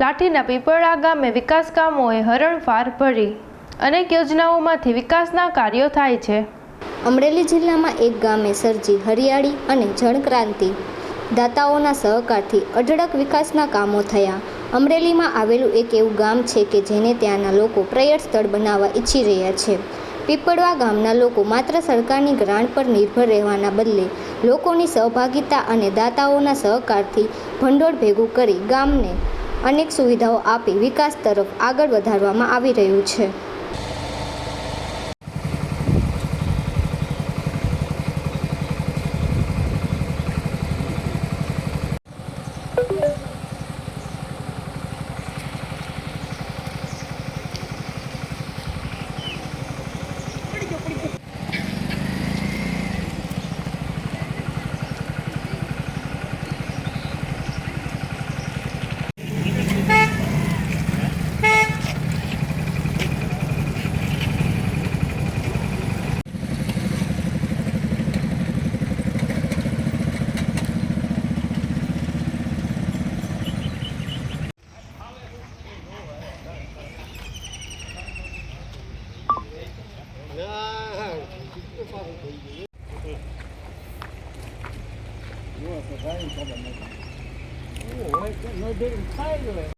લાઠીના પીપળા ગામે વિકાસ કામોએ હરણફાર ભરી. અનેક યોજનાઓમાંથી વિકાસના કાર્યો થાય છે. અમરેલી જિલ્લામાં એક ગામે સર્જી હરિયાળી અને જળક્રાંતિ. દાતાઓના સહકારથી અઢળક વિકાસના કામો થયા. અમરેલીમાં આવેલું એક એવું ગામ છે કે જેને ત્યાંના લોકો પ્રયટ સ્થળ બનાવવા ઈચ્છી રહ્યા છે. પીપળવા ગામના લોકો માત્ર સરકારની ગ્રાન્ટ પર નિર્ભર રહેવાના બદલે લોકોની સહભાગિતા અને દાતાઓના સહકારથી ભંડોળ ભેગું કરી ગામને અનેક સુવિધાઓ આપી વિકાસ તરફ આગળ વધારવામાં આવી રહ્યું છે. Oh, Like, no they're tired.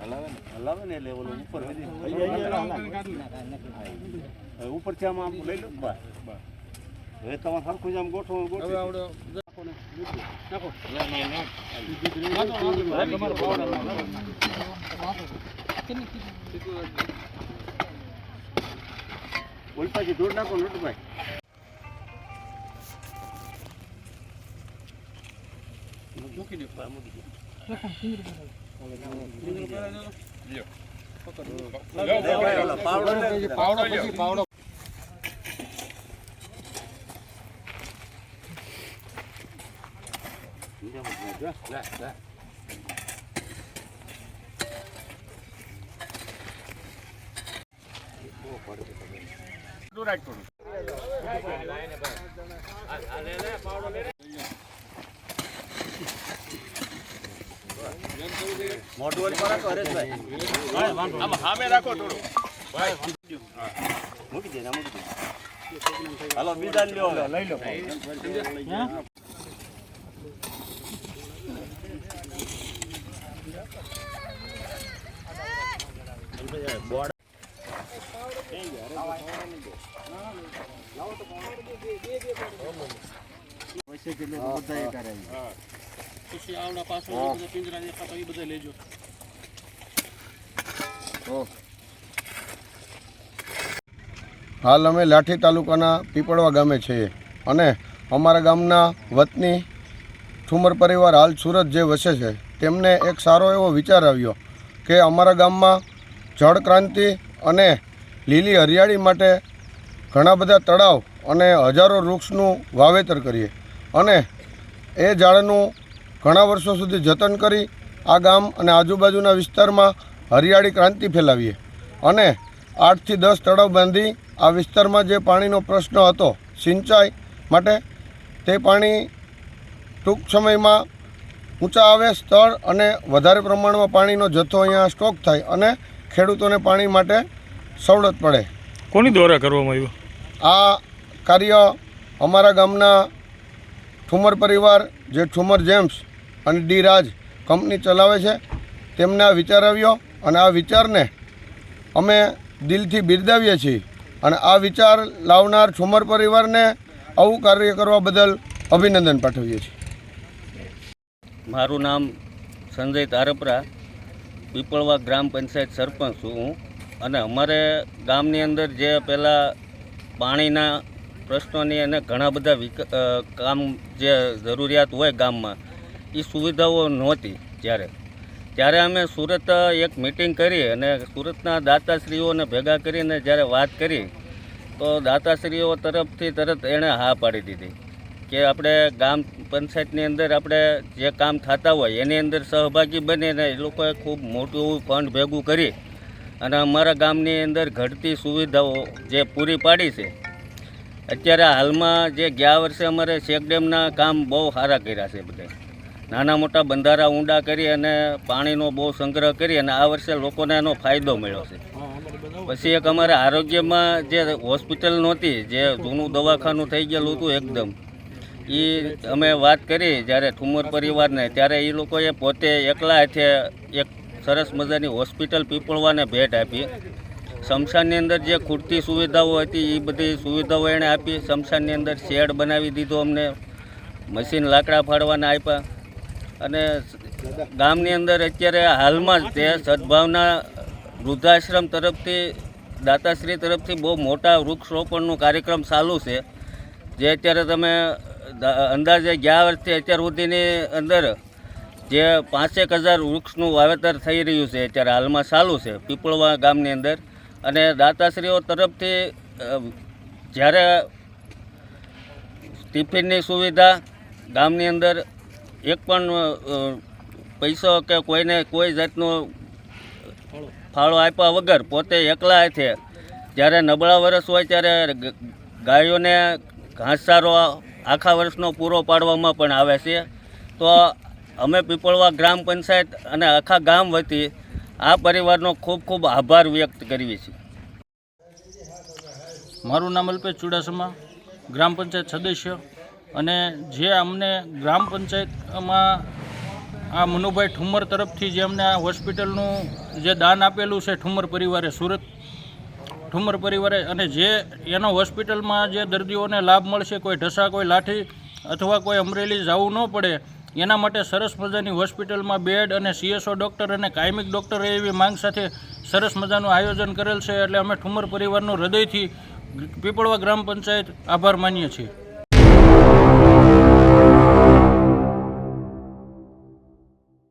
હલાવે ને એટલે ઓલું ઉપર વધી હવે ઉપર આમ આમ લઈ લો બસ હવે તમારે સરખું જ આમ ગોઠવો ગોઠવો ઉલટાથી દૂર નાખો નટભાઈ મોઢું વાળી પર રાખો હરેશભાઈ આમ સામે રાખો થોડું. મૂકી દે મૂકી દે. હાલો બીજા લ્યો લઈ લો. બોર્ડ પૈસે કેટલું બધા એ કરે પછી આવડા પાછળ બધા પિંજરા દેખાતા એ બધા લેજો. હાલ અમે લાઠી તાલુકાના પીપળવા ગામે છીએ અને અમારા ગામના વતની ઠુમર પરિવાર હાલ સુરત જે વસે છે, તેમને એક સારો એવો વિચાર આવ્યો કે અમારા ગામમાં જળ ક્રાંતિ અને લીલી હરિયાળી માટે ઘણા બધા તળાવ અને હજારો વૃક્ષનું વાવેતર કરીએ અને એ ઝાડનું ઘણા વર્ષો સુધી જતન કરી આ ગામ અને આજુબાજુના વિસ્તારમાં હરિયાળી ક્રાંતિ ફેલાવીએ. અને આઠથી દસ તળાવ બાંધી આ વિસ્તારમાં જે પાણીનો પ્રશ્ન હતો સિંચાઈ માટે તે પાણી ટૂંક સમયમાં ઊંચા આવે સ્થળ અને વધારે પ્રમાણમાં પાણીનો જથ્થો અહીંયા સ્ટોક થાય અને ખેડૂતોને પાણી માટે સવડત પડે. કોની દ્વારા કરવામાં આવ્યું? આ કાર્ય અમારા ગામના ઠુમર પરિવાર જે ઠુમર જેમ્સ અને ડી રાજ કંપની ચલાવે છે તેમના વિચાર આવ્યો અને આ વિચારને અમે દિલથી બિરદાવીએ છીએ. અને આ વિચાર લાવનાર ઠુમર પરિવારને આવું કાર્ય કરવા બદલ અભિનંદન પાઠવીએ છીએ. મારું નામ સંજય તારપરા, પીપળવા ગ્રામ પંચાયત સરપંચ છું હું. અને અમારે ગામની અંદર જે પહેલાં પાણીના પ્રશ્નોની અને ઘણા બધા કામ જે જરૂરિયાત હોય ગામમાં એ સુવિધાઓ નહોતી ત્યારે ત્યારે અમે સુરત એક મિટિંગ કરી અને સુરતના દાતાશ્રીઓને ભેગા કરીને જ્યારે વાત કરી, તો દાતાશ્રીઓ તરફથી તરત એણે હા પાડી દીધી કે આપણે ગામ પંચાયતની અંદર આપણે જે કામ થતા હોય એની અંદર સહભાગી બનીને એ લોકોએ ખૂબ મોટું ફંડ ભેગું કરી અને અમારા ગામની અંદર ઘટતી સુવિધાઓ જે પૂરી પાડી છે, અત્યારે હાલમાં જે ગયા વર્ષે અમારે ચેકડેમના કામ બહુ સારા કર્યા છે બધા. નાના મોટા બંધારા ઊંડા કરી અને પાણીનો બહુ સંગ્રહ કરી અને આ વર્ષે લોકોને એનો ફાયદો મળ્યો છે. પછી એક અમારે આરોગ્યમાં જે હોસ્પિટલ નહોતી જે જૂનું દવાખાનું થઈ ગયેલું હતું એકદમ. એ અમે વાત કરી જ્યારે ઠુમર પરિવારને ત્યારે એ લોકોએ પોતે એકલા હાથે એક સરસ મજાની હોસ્પિટલ પીપળવાને ભેટ આપી. શમશાનની અંદર જે ખૂટતી સુવિધાઓ હતી એ બધી સુવિધાઓ એણે આપી. શમશાનની અંદર શેડ બનાવી દીધો અમને. મશીન લાકડા ફાડવાના આપ્યા. અને ગામની અંદર અત્યારે હાલમાં જ તે સદભાવના વૃદ્ધાશ્રમ તરફથી, દાતાશ્રી તરફથી બહુ મોટા વૃક્ષરોપણનું કાર્યક્રમ ચાલુ છે. જે અત્યારે તમે અંદાજે ગયા વર્ષથી અત્યાર સુધીની અંદર જે પાંચેક હજાર વૃક્ષનું વાવેતર થઈ રહ્યું છે અત્યારે હાલમાં ચાલુ છે પીપળવા ગામની અંદર. અને દાતાશ્રીઓ તરફથી જ્યારે ટિફિનની સુવિધા ગામની અંદર એક પણ પૈસો કે કોઈને કોઈ જાતનો ફાળો આપ્યા વગર પોતે એકલા હાથે જ્યારે નબળા વર્ષ હોય ત્યારે ગાયોને ઘાસચારો આખા વર્ષનો પૂરો પાડવામાં પણ આવે છે. તો અમે પીપળવા ગ્રામ પંચાયત અને આખા ગામ વતી આ પરિવારનો ખૂબ ખૂબ આભાર વ્યક્ત કરીએ છીએ. મારું નામ અલ્પેશ ચુડાસમા, ગ્રામ પંચાયત સદસ્ય. અને જે અમને ગ્રામ પંચાયતમાં આ મનુભાઈ ઠુમર તરફથી જે અમને આ હોસ્પિટલનું જે દાન આપેલું છે ઠુમર પરિવારે, સુરત ઠુમર પરિવારે, અને જે એનો હોસ્પિટલમાં જે દર્દીઓને લાભ મળશે, કોઈ ઢસા, કોઈ લાઠી અથવા કોઈ અમરેલી જવું ન પડે, એના માટે સરસ મજાની હોસ્પિટલમાં બેડ અને સીએસઓ ડૉક્ટર અને કાયમિક ડૉક્ટર એવી માંગ સાથે સરસ મજાનું આયોજન કરેલ છે. એટલે અમે ઠુમર પરિવારનો હૃદયથી પીપળવા ગ્રામ પંચાયત આભાર માનીએ છીએ.